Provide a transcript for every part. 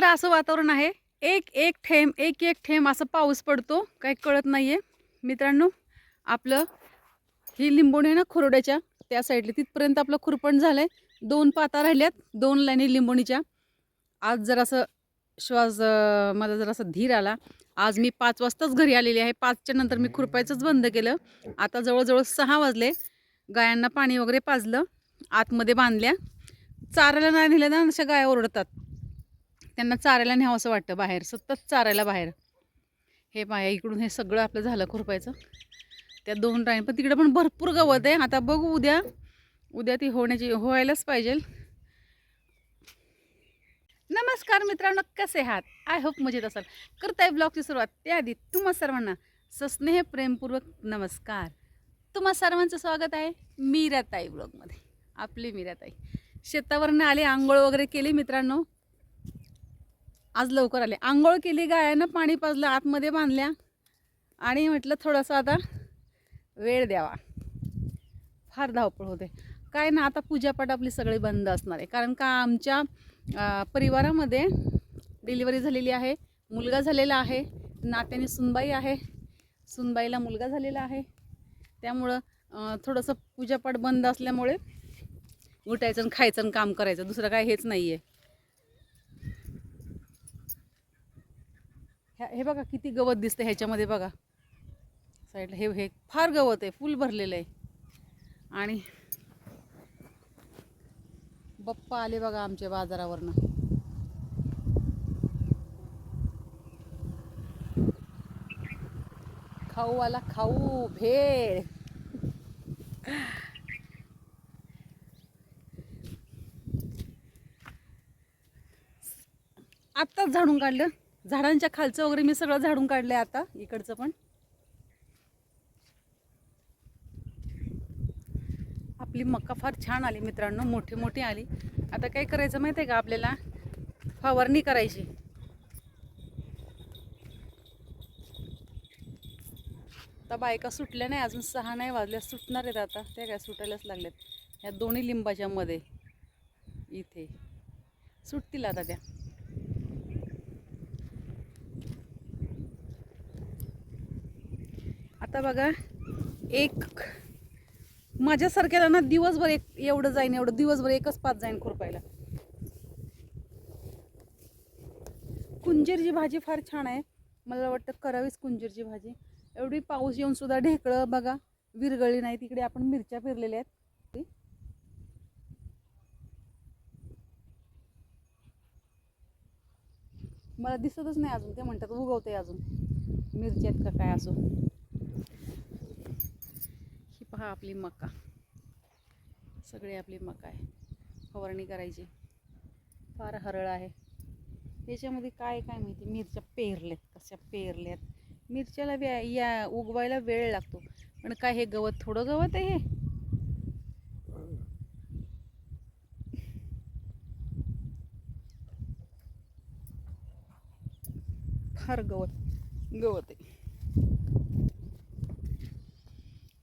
दिवसभर असं वातावरण आहे. एक एक थेंब एक एक थेंब असं पाऊस पडतो. काही कळत नाही आहे मित्रांनो आपलं ही लिंबोणी आहे ना खुरड्याच्या त्या साईडला तिथपर्यंत आपलं खुरपण झालं आहे दोन पाता राहिल्यात दोन लाईनी लिंबोणीच्या. आज जरासं श्वास मला जरासा धीर आला. आज मी पाच वाजताच घरी आलेली आहे. पाचच्या नंतर मी खुरपायचंच बंद केलं. आता जवळजवळ सहा वाजले. गायांना पाणी वगैरे पाजलं. आतमध्ये बांधल्या. चारायला नाही नेलं ना अशा गाया ओरडतात. त्यांना चारायला न्यावं असं वाटतं बाहेर सतत चारायला बाहेर. हे पाया इकडून हे सगळं आपलं झालं खुरपायचं. त्या दोन राणी पण तिकडे पण भरपूर गवत आहे. आता बघू उद्या उद्या ती होण्याची व्हायलाच पाहिजे. नमस्कार मित्रांनो कसे आहात? आय होप मजेत असाल. करताय ब्लॉगची सुरुवात त्याआधी तुम्हा सर्वांना सस्नेह प्रेमपूर्वक नमस्कार. तुम्हा सर्वांचं स्वागत आहे मीराताई ब्लॉगमध्ये. आपली मीराताई. शेतावरनं आले आंघोळ वगैरे केली मित्रांनो. आज लवकर आले. आंघोळ केली गायांना पाणी पाजलं आतमध्ये बांधल्या. आणि म्हटलं थोडंसं आता वेळ द्यावा. फार धावपळ होते. काय ना आता पूजापाठ आपली सगळी बंद असणार आहे. कारण का आमच्या परिवारामध्ये डिलिव्हरी झालेली आहे मुलगा झालेला आहे नात्याने सुनबाई आहे. सुनबाईला मुलगा झालेला आहे. त्यामुळं थोडंसं पूजापाठ बंद असल्यामुळे उठायचं आणि खायचं आणि काम करायचं. दुसरं काय हेच नाही आहे ह्या हे बघा किती गवत दिसतं ह्याच्यामध्ये बघा. साईडला हे हे फार गवत आहे फुल भरलेलं आहे. आणि बप्पा आले बघा आमच्या बाजारावरनं. खाऊ आला खाऊ भेळ. आत्ताच झाडून काढलं. झाडांच्या खालचं वगैरे मी सगळं झाडून काढलं आहे आता इकडचं पण. आपली मक्का फार छान आली मित्रांनो मोठी मोठी आली. आता काय करायचं माहिती आहे का आपल्याला? फवारणी करायची. आता बायका सुटल्या नाही अजून सहा नाही वाजल्या सुटणार आहेत आता. त्या काय सुटायलाच लागल्यात. ह्या दोन्ही लिंबाच्या मध्ये. इथे. सुटतील आता त्या. आता बघा एक माझ्यासारख्याला ना दिवसभर एक एवढं जाईन एवढं दिवसभर एकच पाच जाईन खुरपायला. कुंजीरची भाजी फार छान आहे. मला वाटतं करावीच कुंजीरची भाजी. एवढी पाऊस येऊन सुद्धा ढेकळं बघा विरगळली नाही. तिकडे आपण मिरच्या पेरलेल्या आहेत. मला दिसतच नाही अजून. ते म्हणतात उगवते अजून. मिरच्या आहेत का काय असो. पहा आपली मका. सगळी आपली मका आहे. फवारणी करायची. फार हरळ आहे. याच्यामध्ये काय काय माहिती? मिरच्या पेरल्यात कशा पेरल्यात? मिरच्याला व्या या उगवायला वेळ लागतो. पण काय हे गवत थोडं गवत आहे हे? फार गवत गवत आहे.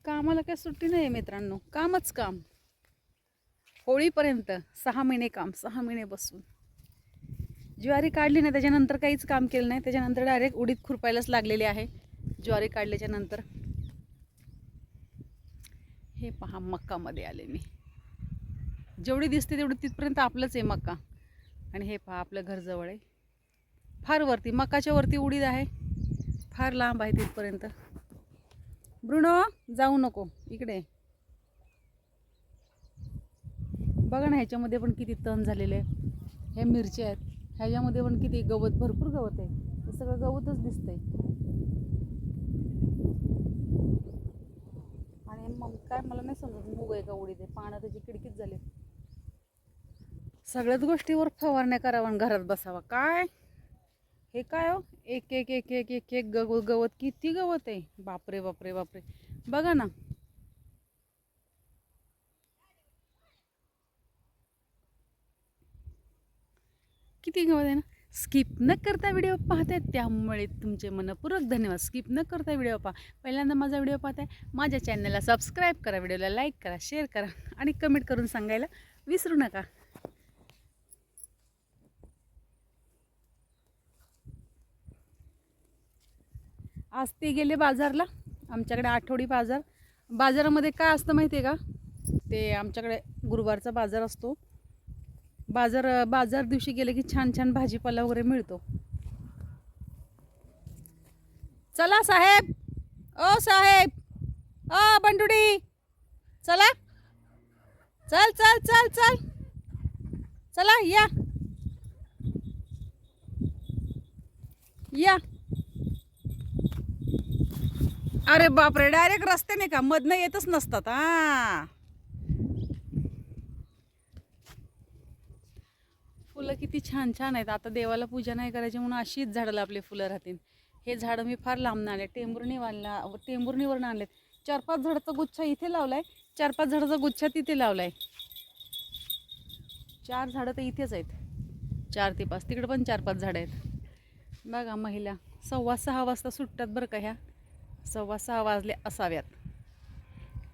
कामाला काय सुट्टी नाही आहे मित्रांनो. कामच काम. होळीपर्यंत सहा महिने काम सहा महिने बसून. ज्वारी काढली नाही त्याच्यानंतर काहीच काम केलं नाही. त्याच्यानंतर डायरेक्ट उडीद खुरपायलाच लागलेले आहे. ज्वारी काढल्याच्या नंतर. हे पहा मक्कामध्ये आले मी. जेवढी दिसते तेवढी तिथपर्यंत आपलंच आहे मक्का. आणि हे पहा आपलं घर जवळ आहे. फार वरती मकाच्या वरती उडीद आहे. फार लांब आहे तिथपर्यंत. ब्रुनो जाऊ नको. इकडे बघा ना ह्याच्यामध्ये पण किती तण झालेले आहे ह्या मिरच्या आहेत. ह्याच्यामध्ये पण किती गवत भरपूर गवत आहे. हे सगळं गवतच दिसतंय. आणि मग काय मला नाही समजत. मुग आहे का उडीद आहे? पानं त्याची किडकीत झाले सगळ्याच गोष्टीवर फवारण्या करावा आणि घरात बसावा. काय? हे काय हो? एक एक एक एक एक एक गव गवत किती गवत आहे? बापरे बापरे बापरे. बघा ना. किती गवत आहे ना? स्किप न करता व्हिडिओ पाहताय त्यामुळे तुमचे मनपूर्वक धन्यवाद. स्किप न करता व्हिडिओ पहा. पहिल्यांदा माझा व्हिडिओ पाहताय माझ्या चॅनलला सबस्क्राईब करा व्हिडिओला लाईक करा शेअर करा आणि कमेंट करून सांगायला विसरू नका. आज ते गेले बाजारला. आमच्याकडे आठवडी बाजार. बाजारामध्ये काय असतं माहिती आहे का? ते आमच्याकडे गुरुवारचा बाजार असतो. बाजार बाजार दिवशी गेले की छान छान भाजीपाला वगैरे मिळतो. चला साहेब. ओ साहेब. ओ बंडुडी. चला. चल चल चल चल. चला या. या. अरे बापरे डायरेक्ट रस्त्याने का? मधनं येतच नसतात हा. फुलं किती छान छान आहेत. आता देवाला पूजा नाही करायची म्हणून अशीच झाडं आपले फुलं राहतील. हे झाडं मी फार लांब आणले. टेंभुर्णीवाला टेंबुर्णीवरनं आणलेत. चार पाच झाडाचा गुच्छा इथे लावलाय. चार पाच झाडाचा गुच्छा तिथे लावलाय. चार झाडं तर इथेच आहेत. चार ते पाच. तिकडे पण चार पाच झाडं आहेत. बघा महिला. सव्वा सहा वाजता सुटतात बरं का ह्या? सव्वा सहा वाजले असाव्यात.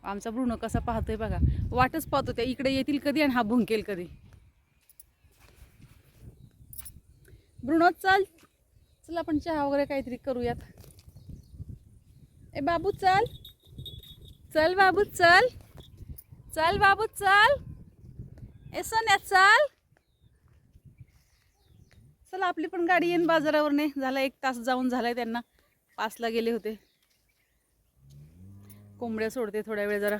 आमचा भ्रूण कसा पाहतोय बघा. वाटच पाहतो त्या इकडे येतील कधी आणि हा भुंकेल कधी. भ्रूण चाल. चल आपण चहा वगैरे काहीतरी करूयात. ए बाबू चल. चल बाबू चल. चल बाबू चल. ए सोन्या चल. चला आपली पण गाडी येईन बाजारावरने. झाला एक तास जाऊन झालाय त्यांना. पाचला गेले होते. कोंबड्या सोडते थोड्या वेळ जरा.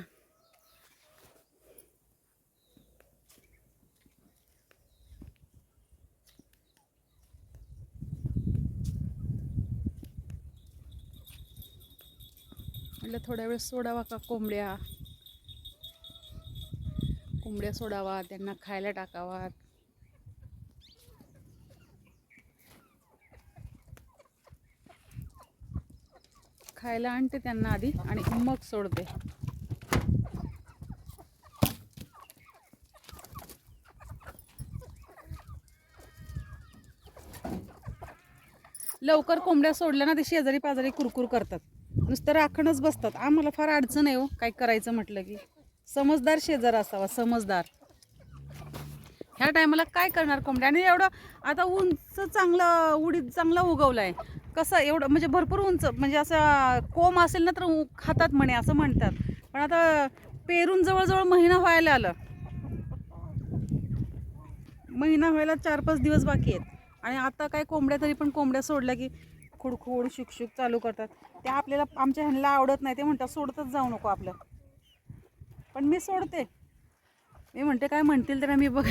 म्हटलं थोड्या वेळ सोडावा का कोंबड्या? कोंबड्या सोडावा त्यांना खायला टाकावा. खायला आणते त्यांना आधी आणि मग सोडते. लवकर कोंबड्या सोडल्या ना ते शेजारी पाजारी कुरकुर करतात. नुसतं राखणच बसतात. आम्हाला फार अडचण आहे हो काय करायचं म्हटलं की. समजदार शेजार असावा समजदार. ह्या टायमाला काय करणार कोंबड्या? आणि एवढं आता उंच चांगलं उडीद चांगला आहे कसं एवढं म्हणजे भरपूर उंच म्हणजे असं कोंब असेल ना तर खातात म्हणे असं म्हणतात. पण आता पेरून जवळजवळ महिना व्हायला आलं. महिना व्हायला चार पाच दिवस बाकी आहेत. आणि आता काय कोंबड्या तरी पण कोंबड्या सोडल्या की खुडखुड शुकशुक चालू करतात. ते आपल्याला आमच्या ह्यांना आवडत नाही ते म्हणतात सोडतच जाऊ नको आपलं. पण मी सोडते. मी म्हणते काय म्हणतील तर मी बघ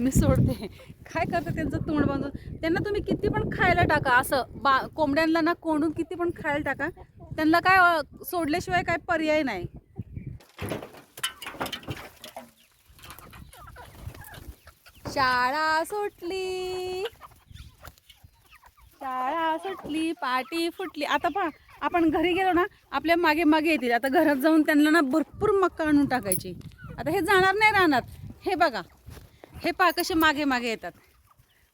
मी सोडते. काय करते त्यांचं तोंड बांधून? त्यांना तुम्ही किती पण खायला टाका असं बा कोंबड्यांना ना कोंडून किती पण खायला टाका. त्यांना काय सोडल्याशिवाय काय पर्याय नाही. शाळा सुटली. शाळा सुटली पाटी फुटली. आता पहा आपण घरी गेलो ना आपल्या मागे मागे येतील. आता घरात जाऊन त्यांना ना भरपूर मक्का आणून टाकायची. आता हे जाणार नाही राहणार हे बघा. हे पहा कसे मागे मागे येतात.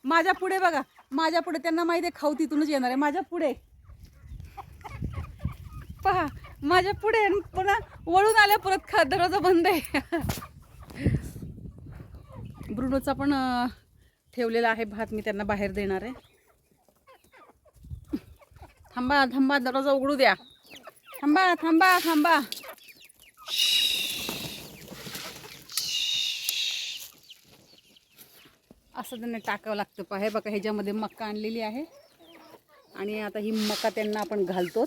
माझ्या पुढे बघा. माझ्या पुढे. त्यांना माहिती आहे खाऊ तिथूनच येणार आहे. माझ्या पुढे. पहा. माझ्या पुढे पुन्हा वळून आल्या परत खा दरवाजा बंद आहे. ब्रुनोचा पण ठेवलेला आहे भात. मी त्यांना बाहेर देणार आहे. थांबा थांबा. दरवाजा उघडू द्या. थांबा थांबा थांबा. असं त्यांना टाकावं लागतं. पहा हे बघा ह्याच्यामध्ये मक्का आणलेली आहे. आणि आता ही मका त्यांना आपण घालतो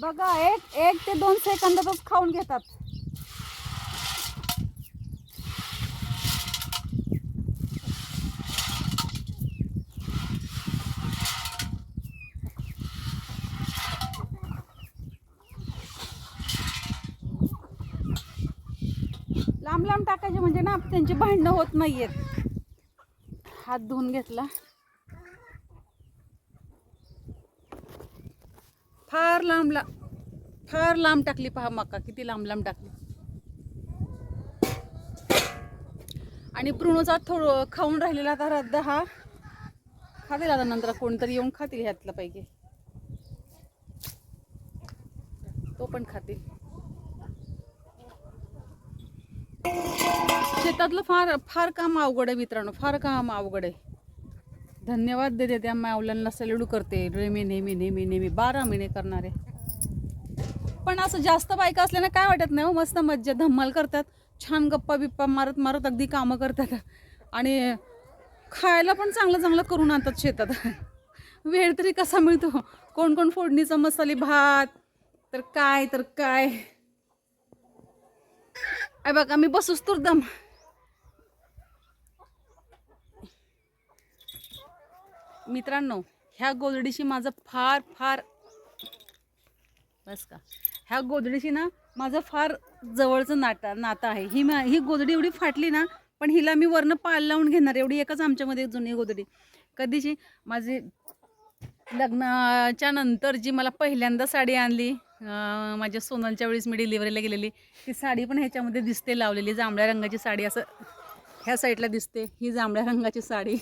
बघा एक एक ते दोन सेकंदातच खाऊन घेतात लांब लांब टाकायचे म्हणजे ना त्यांची भांडणं होत नाहीयेत. हात धुवून घेतला. फार लांब ला फार लांब टाकली पहा मका किती लांब लांब टाकली. आणि प्रुणोचा थोडं खाऊन राहिलेला आता रद्द हा. खातील आता नंतर कोणतरी येऊन खातील ह्यातलं पैकी. तो पण खातील. शेतातलं फार फार काम अवघड आहे मित्रांनो फार काम अवघड आहे. धन्यवाद देते त्या मावलांना सॅल्यूट करते. नेहमी नेहमी नेहमी नेहमी बारा महिने करणारे पण असं जास्त बायका असल्याने काय वाटत नाही हो मस्त मज्जा धम्माल करतात. छान गप्पा बिप्पा मारत मारत अगदी कामं करतात. आणि खायला पण चांगलं चांगलं करून आणतात शेतात. वेळ तरी कसा मिळतो? कोण कोण फोडणीचा मसाले भात. तर काय तर काय. आहे बघा मी बसूच तर दम मित्रांनो ह्या गोदडीशी माझं फार फार बस का? ह्या गोदडीशी ना माझं फार जवळचं नाता नातं आहे. ही मा ही गोदडी एवढी फाटली ना पण हिला मी वरनं पाल लावून घेणार. एवढी एकच आमच्यामध्ये जुनी गोदडी कधीची माझी लग्नाच्या नंतर जी मला पहिल्यांदा साडी आणली माझ्या सोनलच्या वेळेस मी डिलिव्हरीला गेलेली ती साडी पण ह्याच्यामध्ये दिसते लावलेली जांभळ्या रंगाची साडी असं ह्या साईडला दिसते. ही जांभळ्या रंगाची साडी.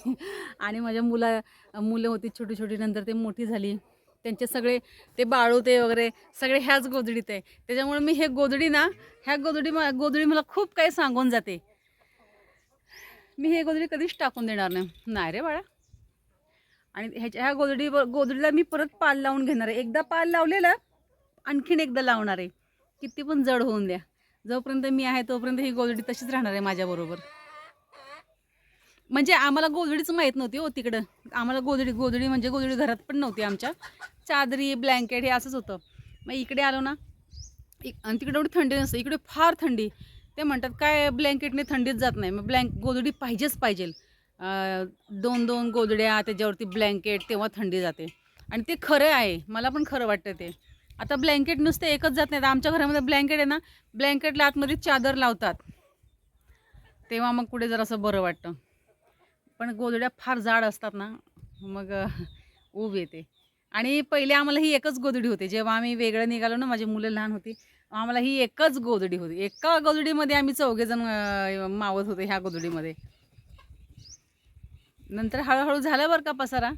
आणि माझ्या मुला मुलं होती छोटी छोटी नंतर ते मोठी झाली. त्यांचे सगळे ते बाळूते वगैरे सगळे ह्याच गोधडीत आहे. त्याच्यामुळे मी हे गोदडी ना ह्या गोदडी म- गोदडी मला खूप काही सांगून जाते. मी हे गोदडी कधीच टाकून देणार नाही. नाही रे बाळा. आणि ह्याच्या ह्या गोधडी गोदडीला मी परत पाल लावून घेणार आहे. एकदा पाल लावलेला आणखीन एकदा लावणार आहे. किती पण जड होऊन द्या. जोपर्यंत मी आहे तोपर्यंत ही गोदडी तशीच राहणार आहे माझ्याबरोबर. म्हणजे आम्हाला गोधडीच माहीत नव्हती हो तिकडं. आम्हाला गोधडी गोधडी म्हणजे गोधडी घरात पण नव्हती आमच्या. चादरी ब्लँकेट हे असंच होतं. मग इकडे आलो ना इक- आणि तिकडे एवढी थंडी नसते. इकडे फार थंडी. ते म्हणतात काय ब्लँकेटने थंडीत जात नाही. मग ब्लँक गोधडी पाहिजेच पाहिजे. दोन दोन गोधड्या त्याच्यावरती ब्लँकेट तेव्हा थंडी जाते. आणि ते खरं आहे. मला पण खरं वाटतं ते. आता ब्लँकेट नुसते एकच जात नाही आमच्या घरामध्ये ब्लँकेट आहे ना ब्लँकेटला आतमध्ये चादर लावतात. तेव्हा मग कुठे जरासं बरं वाटतं. पण गोदड्या फार जाड असतात ना मग ऊब येते. आणि पहिले आम्हाला ही एकच गोदडी होती. जेव्हा आम्ही वेगळं निघालो ना माझी मुलं लहान होती आम्हाला ही एकच गोदडी होती. एका गोदडीमध्ये आम्ही चौघेजण मावत होते ह्या गोदडीमध्ये नंतर हळूहळू झालं बरं का पसारा.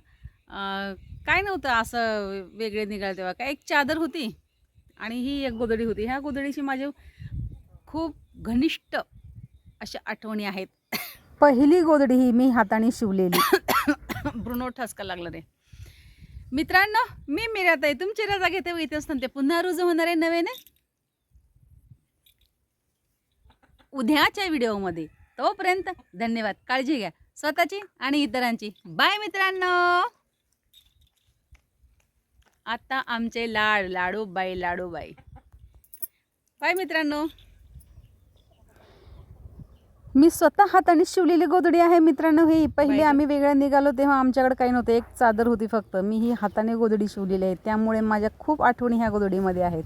काय नव्हतं असं वेगळे निघाले तेव्हा. काय एक चादर होती आणि ही एक गोदडी होती. ह्या गोधडीशी माझे खूप घनिष्ठ अशा आठवणी आहेत. पहिली गोदडी ही मी हाताने शिवलेली. ब्रुनो ठसका लागला रे. मित्रांनो मी मिराताई तुमची रजा घेते व इथेच थांबते. पुन्हा रुजू होणार आहे नव्याने? उद्याच्या व्हिडिओमध्ये. तोपर्यंत धन्यवाद. काळजी घ्या. स्वतःची आणि इतरांची. बाय मित्रांनो. आता आमचे लाड लाडूबाई लाडूबाई. बाय मित्रांनो. मी स्वतः हाताने शिवलेली गोदडी आहे मित्रांनो ही. पहिले. आम्ही वेगळ्या निघालो तेव्हा आमच्याकडे काही नव्हतं. एक चादर होती फक्त. मी ही हाताने गोदडी शिवलेली आहे. त्यामुळे माझ्या खूप आठवणी ह्या गोदडीमध्ये आहेत.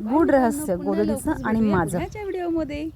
गूढ रहस्य लवकरच आणि माझं. व्हिडिओमध्ये